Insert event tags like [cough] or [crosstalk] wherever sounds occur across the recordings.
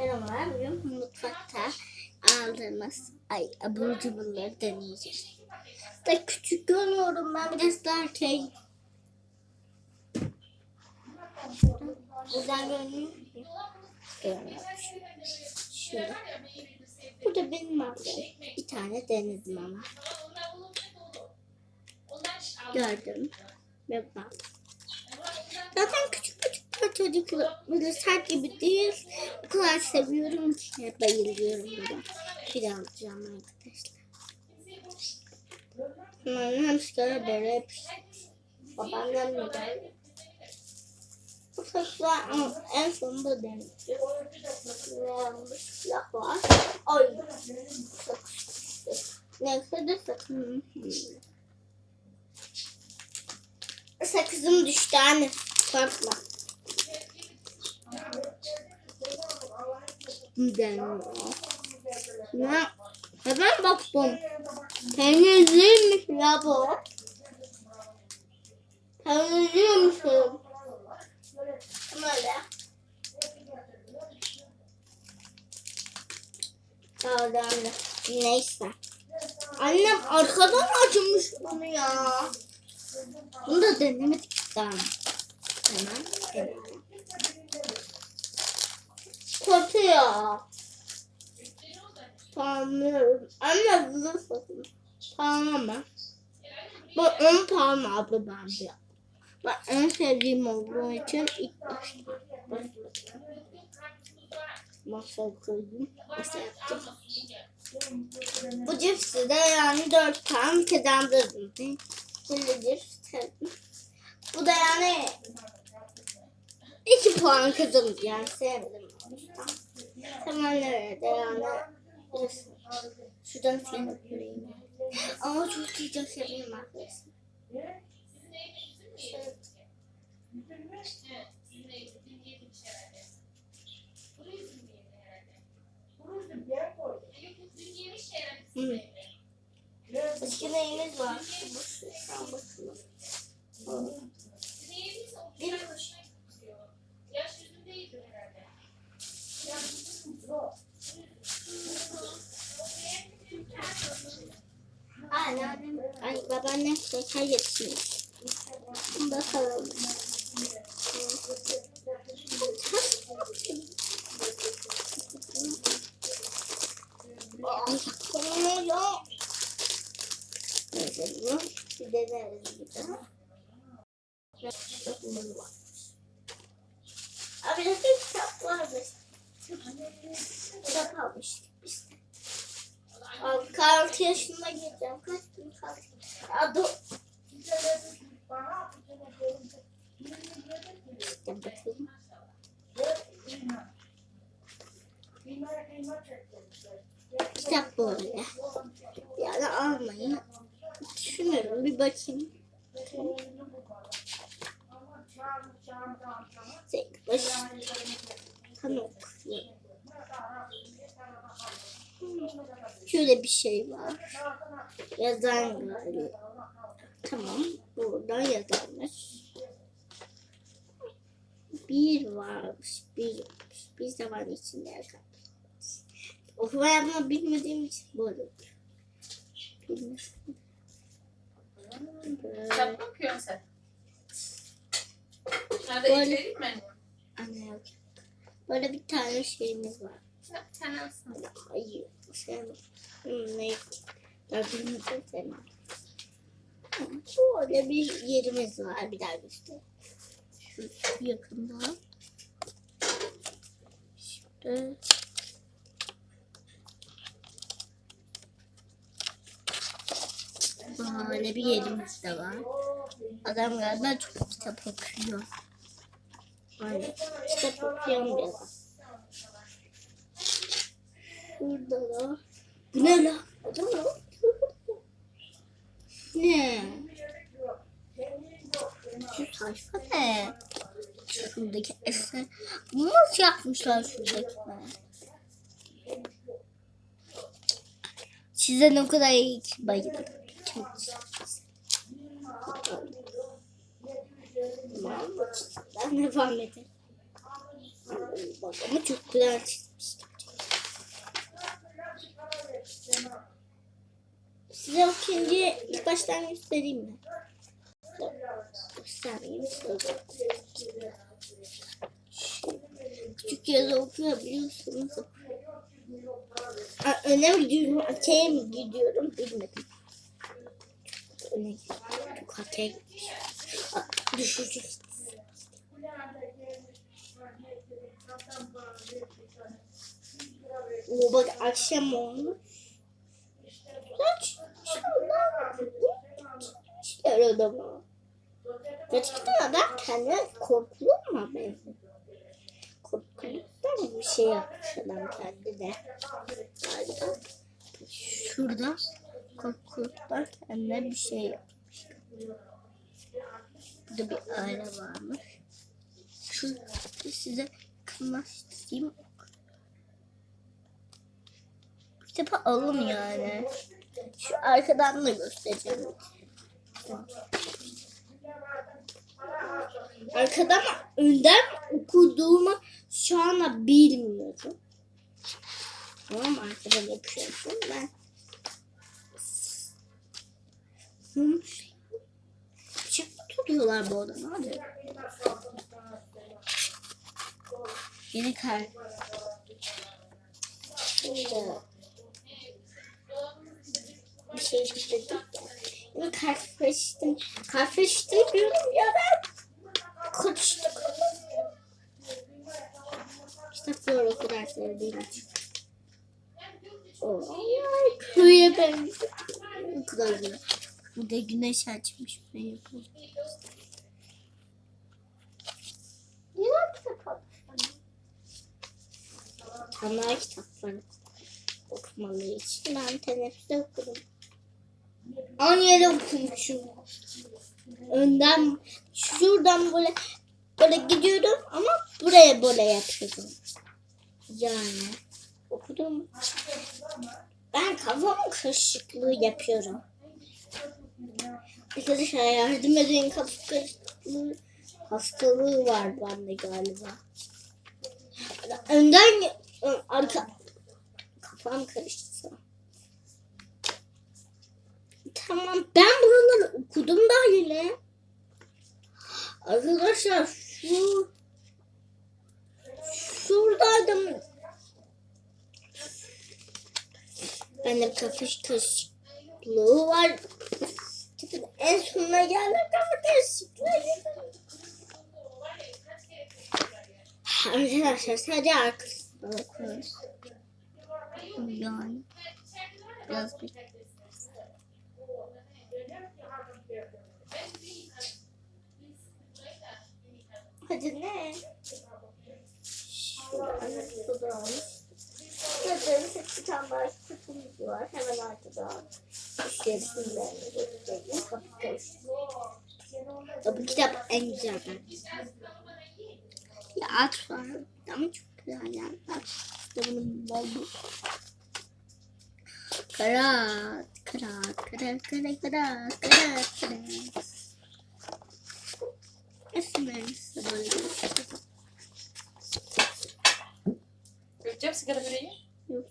Merhaba, bugün mutfakta aldığımız ay abur cuburları deneyeceğiz. Da küçük görüyorum ben biraz daha şey. Güzel görünüyor? Görünüyor. Şöyle. Bu da benim aldığım. Bir tane denedim ama. Gördüm. Ve bak. Zaten küçük küçük çocuklar böyle sert gibi değil. O seviyorum ki bayılıyorum buna. Bir alacağım arkadaşlar. Bunların hamsterı böyle hep babaannem geldi. Bu saçlar ama en sonunda denedim. Ve silah var. Ay. Neyse de sakın. Sakızım düştü anne. Korkma. Gidelim. Ne? Hemen baktım. Temizliymiş ya bu. Temizliyormuşum. Böyle. Anne. Neyse. Annem arkadan açmış bunu ya. Bunu da denemedik daha. Hemen deneyelim. Ya. Tanrım. Anne bunu satın. Mı? Bu 10 tane abla bence. Ben en sevdiğim olduğu için ilk başta. Masaya koydum. Masaya yaptım. Bu cipsi de yani 4 tane kazandırdım. Böyle cips sevdim. Bu da yani 2 puan kazandım yani sevmedim. Hemen nerede yani Şuradan seni göreyim. [laughs] Ama çok çok seveyim arkadaşlar. Hı. Başka neyimiz var? Bu şuradan bakalım. Bir Anneannem, ay babaannem şeker getirmiş. Bakalım. Koyuyor. Neyse bunu bir deneriz bir daha. Abi de bir kitap varmış. Kitap almıştık biz de. Abi 6 yaşında gireceğim. Kaç gün kaldı? Bakayım. Kitap böyle. Yani almayı düşünüyorum. Bir bakayım. Tek baş. Tam Şöyle bir şey var. Yazan galiba. Tamam. Buradan yazarmış. Bir varmış. Bir varmış. Bir zaman içinde yazarmış. Okuma yapma bilmediğim için böyle. Bilmiyorum. Kitap mı okuyorsun sen? Nerede inceledik mi? Anne yok. Böyle bir tane şeyimiz var. Sen, sen alsana. Hayır. Hmm, ne? Ya bilmiyorum sevmem. Böyle bir yerimiz var. Bir daha göster. Şu yakında. İşte. Böyle bir yerimiz de var. Adam galiba çok kitap okuyor. Aynen. Kitap okuyan bir adam. Şurada da. Bu ne la? Adam ne? Ne? Şu sayfa ne? Şuradaki eser. Bunu nasıl yapmışlar şuradakine? Sizden o kadar iyi ki bayıldım. Çok güzel. Ben devam edelim. Bak ama çok güzel çizmiş. Size o ikinciyi ilk baştan göstereyim mi? Göstereyim. Küçük yazı okuyabiliyorsunuz. Aa, Öne mi gidiyorum, öteye mi gidiyorum bilmedim. Öne gidiyorum. Çok öteye gitmiş. Düşeceğiz. Oo bak akşam olmuş. Kaç? Şundan İşler adamı. Gerçekten adam kendine korkulu mu benziyor? Korkuluktan bir şey yapmış adam kendine. Galiba. Şurada korkuluktan kendine bir şey yapmış. Burada bir aile varmış. Şu size kılaştırayım. Kitapı alın yani. Şu arkadan da göstereceğim. Arkadan önden okuduğumu şu anda bilmiyorum. Tamam arkadan yapıyorsun ben. Hı. Tutuyorlar bu adamı hadi. Yeni kar. Bir şey istedim. Yine karşılaştım. Karşılaştım diyorum ya ben. Konuştuk. Kitapları o kadar sevdiğim için. Ay, köye benziyor. Ne kadar güzel. Burada güneş açmış. Ben yapalım. Yine kitap almış. Ana kitapları okumalı için ben teneffüste okudum. Aynı yere okumuşum. Önden şuradan böyle böyle gidiyorum ama buraya böyle yapıyordum. Yani okudum. Ben kafam karışıklığı yapıyorum. Arkadaşlar yardım edin kafa karışıklığı hastalığı var bende galiba. Önden arka kafam karıştı. Tamam ben buraları okudum da yine. Arkadaşlar şu şuradaydım. Bende kafa karışıklığı var. En sonuna geldim kafa karışıklığı. Arkadaşlar sadece arkasından okuyoruz. Yani biraz bir Hadi ne? Şuradan şurada sekiz tane daha kutumuz var. Hemen arkada. İçerisinden göstereyim. Kapı karıştı. Bu kitap en güzel bence. Ya at var. Ama çok güzel yani. İşte bunun bol bu. Karat, karat, karat, karat, karat, karat, karat. Esmer göstereyim. Gökçem sigara böreği. Yok.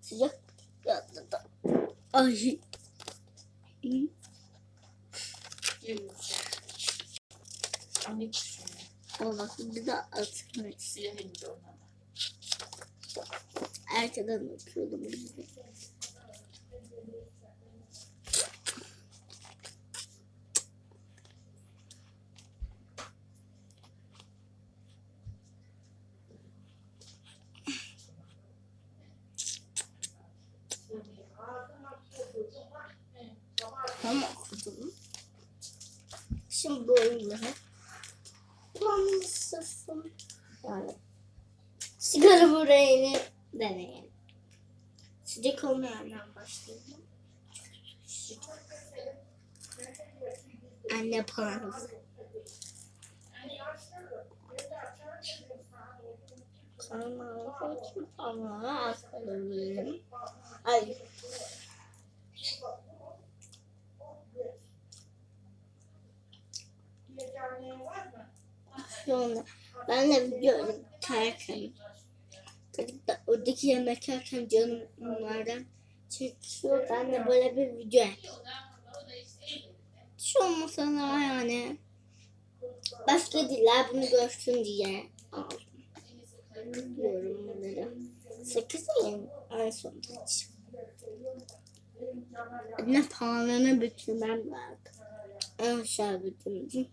Sıcak yandı da. Ay. Ama bak bir de atmış. Siyah ince onlar. Erkeden okuyordum biz de. Tamam okudum. Oyunları kullanmışsın. Yani sigara böreğini deneyelim. Sıcak olmayandan başlayalım. Anne paranızı. Kanalımızı için parmağı aktarabilirim. Ay. Sonra ben de video çocuk da oradaki yemek yerken canım onlardan çekiyor. Ben de böyle bir video yapıyorum. Hiç olmasa yani başka diller bunu görsün diye aldım. Yorumları. 8 ayın en sonunda hiç. Ne pahalını bitirmem bak. En aşağı bitirdim.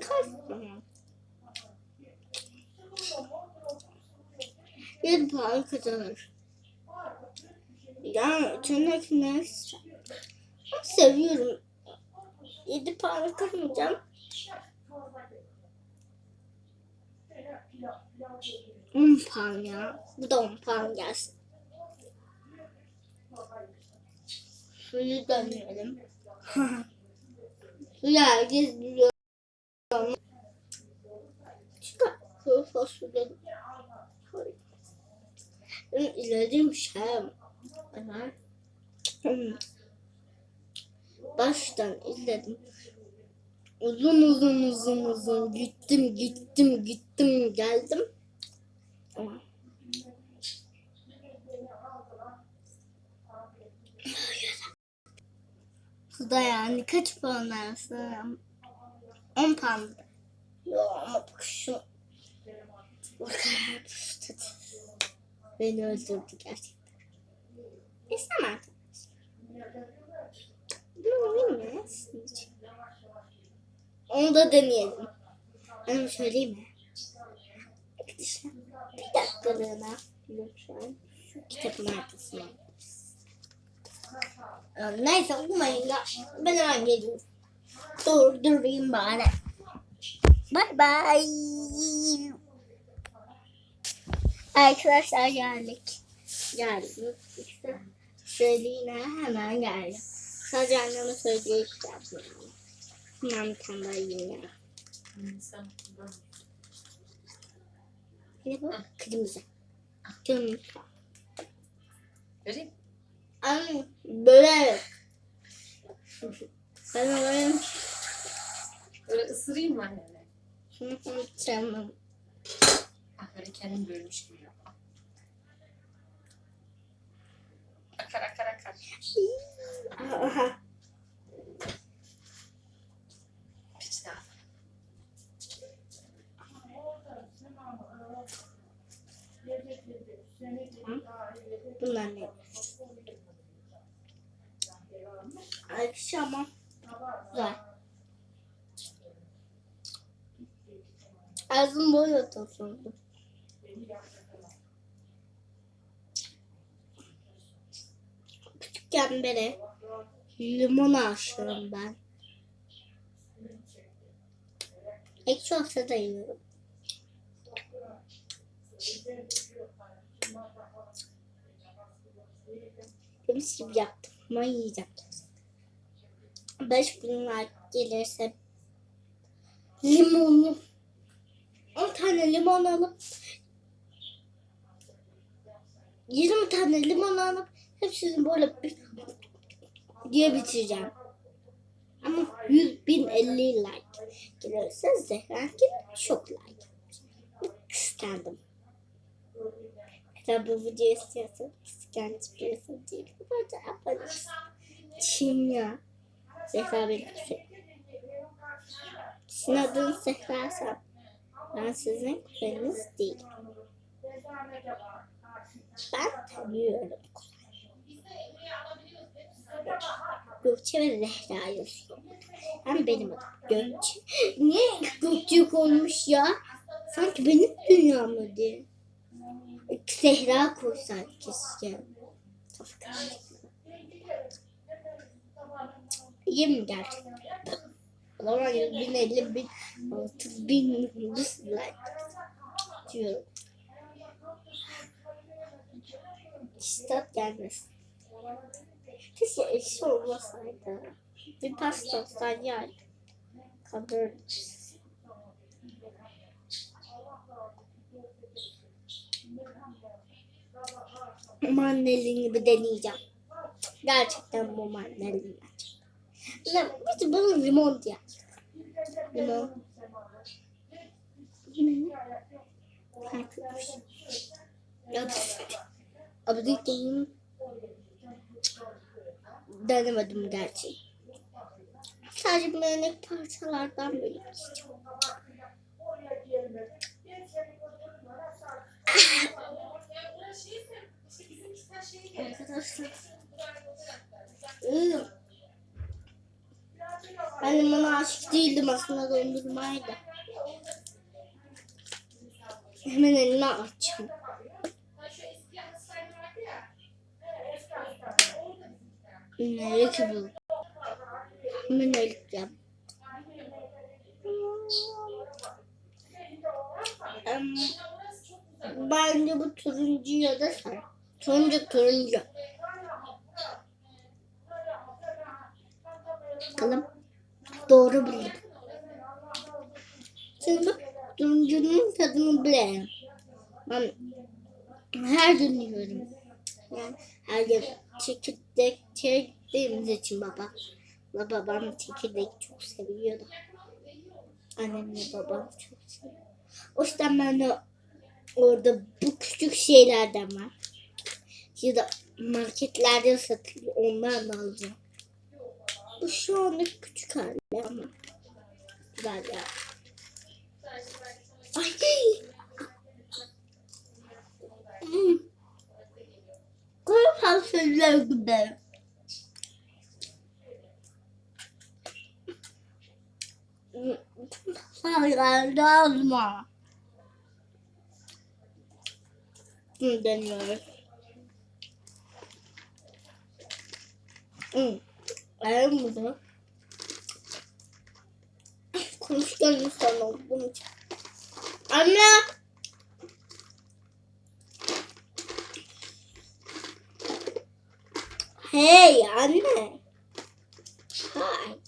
Kaç? 7 puan kazanır. Yani tırnak neyse. Ama seviyorum. 7 puan kazanacağım. 10 puan ya. Bu da 10 puan gelsin. Suyu dönmeyelim. [laughs] Suyu herkes. Çıkar. Kuru fasulye. Benim izlediğim şey. Baştan izledim. Uzun uzun uzun uzun gittim gittim gittim geldim. Ama Bu da yani kaç puan versin? 10 puan. Yo ama bak şu. Beni öldürdü gerçekten. İstem arkadaşlar. Bunu bilmiyorsun hiç. Onu da deneyelim. Ben söyleyeyim mi? Arkadaşlar bir dakikalığına lütfen şu kitabın arkasına. Ee, Neyse okumayın da ben hemen geliyorum. Durdurayım bari. Bye bye. Arkadaşlar geldik. Geldik işte. Söyleyine hemen geldim. Sadece anneme söyleyeceğim. Hemen bir tane daha ben Ne bu? Kırmızı. Kırmızı. vereyim. Anne böyle. Ben alayım. Böyle ısırayım mı annene? Tamam. Ah böyle kendim bölmüş gibi. Akar akar akar. Aha. Bir daha. Bunlar ne? Akşama. Güzel. Ağzım boyu atılsın. Küçükken beri limon aşığım ben. Ekşi olsa da yiyorum. Demiş gibi yaptım ama yiyeceğim. 5 bin like gelirse limonu 10 tane limon alıp 20 tane limon alıp hepsini böyle bir diye bitireceğim. Ama 100 bin 50 like gelirse Zehra'nki çok like. Kıskandım. Eğer bu videoyu istiyorsan kıskanç birisi değil. Böyle yaparız. Kim ya? Zehra benim kuzenim. Sizin adınız Zehra'sa ben sizin kuzeniniz değilim. Ben tanıyorum Gökçe ve Zehra yazıyor. Hem benim adım Gökçe. Niye Gökçe olmuş ya? Sanki benim dünyam mı diye. Zehra koysak keşke. Kafa karıştı. 20 gerçekten. O zaman 1050 bin, 30 bin like diyorum. Kitap gelmesin. Keşke ekşi olmasaydı. Bir pasta olsaydı yani. Kadın. Mandalini bir deneyeceğim. Gerçekten bu mandalini. Ne, biz bunu limon diye. Limon. Şey. Abi değil. Denemedim gerçi. Sadece minik parçalardan böyle yiyeceğim. [laughs] Arkadaşlar. Ben limona aşık değildim aslında dondurmaydı. Hemen elini açayım. Ne ki bu? Hemen eleyeceğim. Em, Bence bu turuncu ya da sarı. Turuncu turuncu. Bakalım. Doğru bildim. Bu turuncunun tadını bilelim. Ben her gün. Yani her gün çekirdek çektiğimiz için baba. Ve babam çekirdek çok seviyordu. Annemle babam çok seviyor. O yüzden ben de orada bu küçük şeylerden var. Ya da marketlerde satılıyor. Onlardan alacağım. Bu şu anda küçük hali ama güzel ya. Ay. Hmm. Koyu fasulyeler gibi. Azma. Bunu deniyoruz. Hmm. Ayağım bunu. Konuşkan insan olduğum için. Anne! Hey anne! Hay.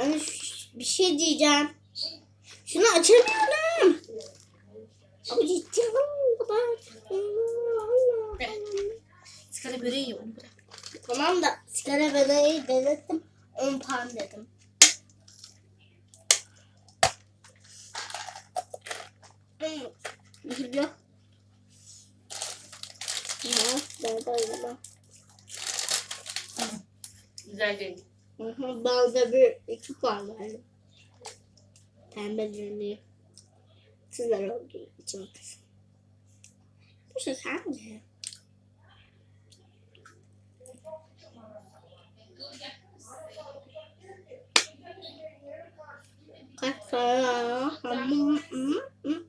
Anne bir şey diyeceğim. Şunu açamıyorum. Ama ciddi Sigara böreği onu bırak. Tamam da sigara böreği denedim. 10 puan dedim. Hmm, Güzel. Ya, ben de öyle. Güzel değil. Ben de bir iki puan verdim. Pembe rengi. Sizler olduğu için. Bu şeker mi? Kaç tane? Hı, hı,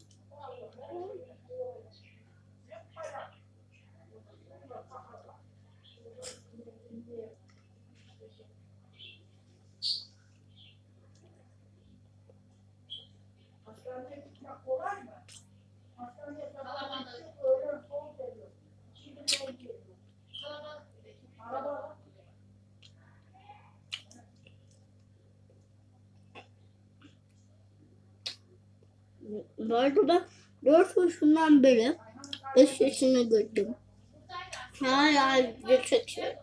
arada ben 4 yaşından beri 5 yaşına girdim. Hala video çekiyorum.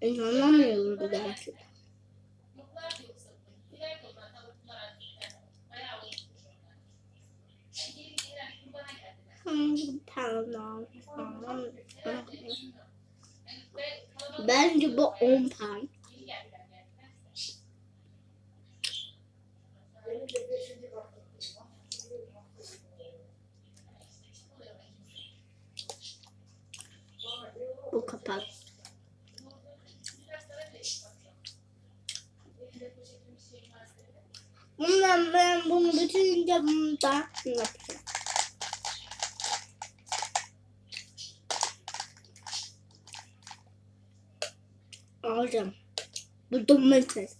İnanamıyorum gerçekten. Bence bu 10 pound. Bu kapak. Bundan ben bunu bitirince bunu da yapacağım. Alacağım. Bu domates.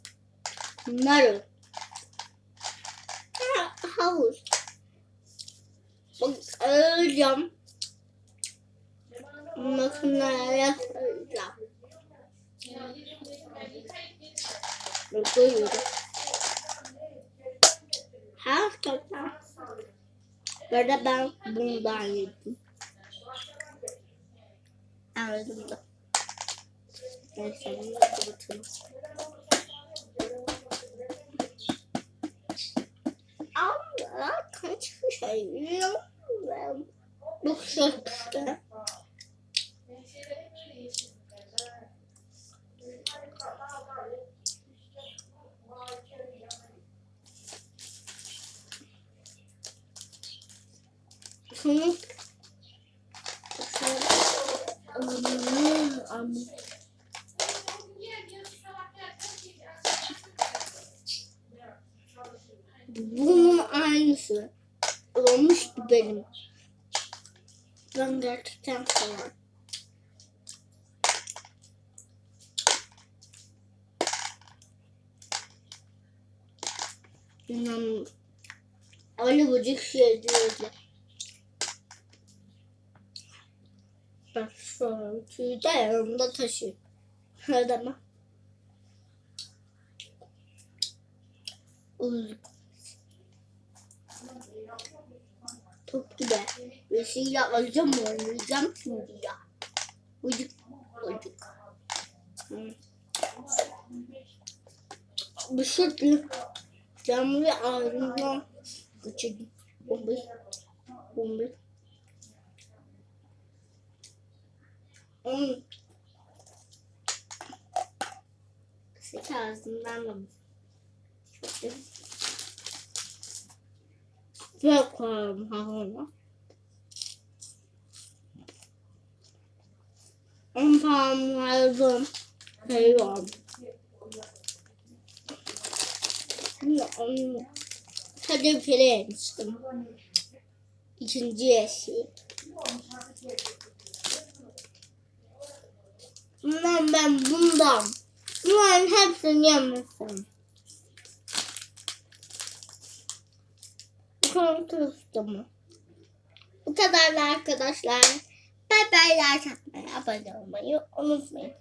Narı. Ha, havuz. Bak alacağım. Makineye koyacağım. Koyuyorum. Sefer. Böyle ben bundan yedim. Evet bunda. Neyse bunu da kapatalım. Aa, kaç şey yiyorum ben. Bu şekilde. Aman. Bunun aynısı. Olmuştu benim. Ben gerçekten seviyorum. İnan öyle bıcık şey değildi. Bak şu tüyü de yanımda taşıyor. Top gibi. Bir şeyle alacağım oynayacağım şimdi ya. Uyuduk. Hı. Bir şey Camı ve ağrından kaçırdım. Bombayı. Bombayı. Onun kısık ağzından da Ve koyalım havana. On puanlardım. Seviyorum. Şimdi onu pire yemiştim. İkinci yeşil. Bundan ben bundan. Bunların hepsini yemiştim. Korktum. Bu kadarla arkadaşlar. Bay bay like atmayı, abone olmayı unutmayın.